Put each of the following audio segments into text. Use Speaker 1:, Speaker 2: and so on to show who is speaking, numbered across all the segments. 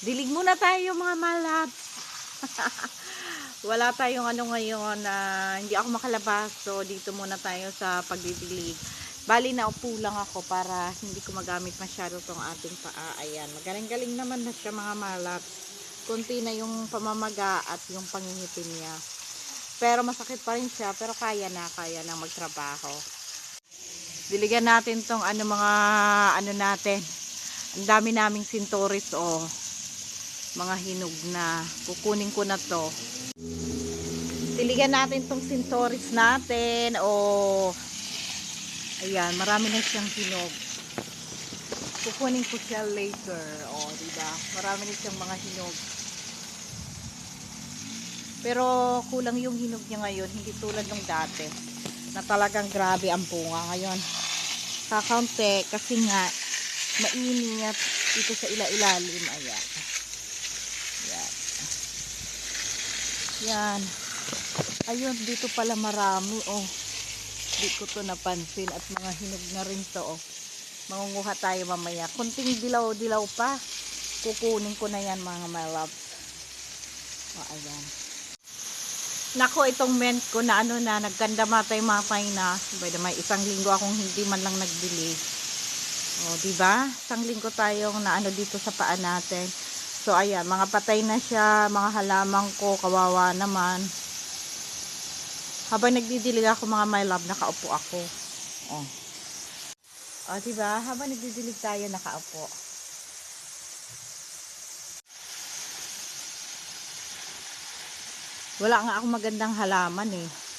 Speaker 1: Dilig muna tayo mga malabs. Wala tayong ano ngayon na hindi ako makalabas. So dito muna tayo sa pagdidilig. Bali na upo lang ako para hindi ko magamit masyado tong ating paa. Ayan, magaling-galing naman na siya mga malabs. Kunti na yung pamamaga at yung pangingipin niya. Pero masakit pa rin siya, pero kaya na, kaya na magtrabaho. Diligan natin tong ano mga ano natin. Ang dami naming sintoris oh. Mga hinog na. Kukunin ko na to. Diligan natin tong sintoris natin oh. Ayan, marami na siyang hinog. Kukunin ko siya later. Oh, di ba? Marami na siyang mga hinog. Pero kulang yung hinog niya ngayon, hindi tulad ng dati na talagang grabe ang bunga ngayon. Kakaunti kasi nga mainit dito sa ila-ilalim. Ayan. Yan. Yan. Ayun, dito pala marami. Oh. Di ko to napansin at mga hinog na rin to. Oh. Mangunguha tayo mamaya. Kunting dilaw-dilaw pa. Kukunin ko na yan mga my loves. Oh, ayan. Nako, itong ment ko na ano na, nagkanda matay matay na. By the may isang linggo akong hindi man lang nagbili. O, di ba? Isang linggo tayong na ano dito sa paa natin. So, ayan, mga patay na siya, mga halaman ko, kawawa naman. Habang nagdidilig ako mga my love, nakaupo ako. O. O, di ba? Habang nagdidilig tayo, nakaupo. Wala nga ako magandang halaman eh.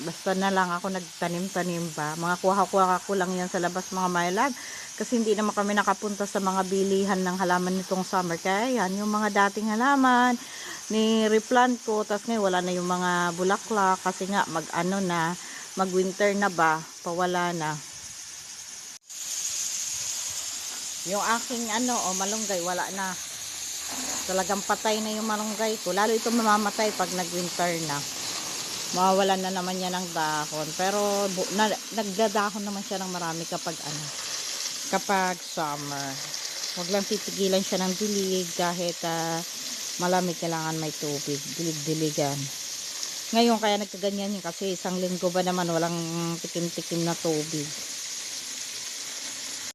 Speaker 1: Basta na lang ako nagtanim-tanim ba. Mga kuha-kuha ko lang yan sa labas mga my love. Kasi hindi naman kami nakapunta sa mga bilihan ng halaman nitong summer. Kaya yan, yung mga dating halaman, ni replant ko. Tapos ngayon wala na yung mga bulaklak. Kasi nga mag ano na, mag winter na ba, pawala na. Yung aking ano, oh, malunggay, wala na talagang patay na yung malunggay ko. Lalo ito mamamatay pag nag-winter na. Mawawalan na naman niya ng dahon. Pero na, nagdadahon naman siya ng marami kapag ano, kapag summer. Huwag lang titigilan siya ng dilig kahit ah, malamig kailangan may tubig. Dilig-diligan. Ngayon kaya nagkaganyan yun kasi isang linggo ba naman walang tikim-tikim na tubig.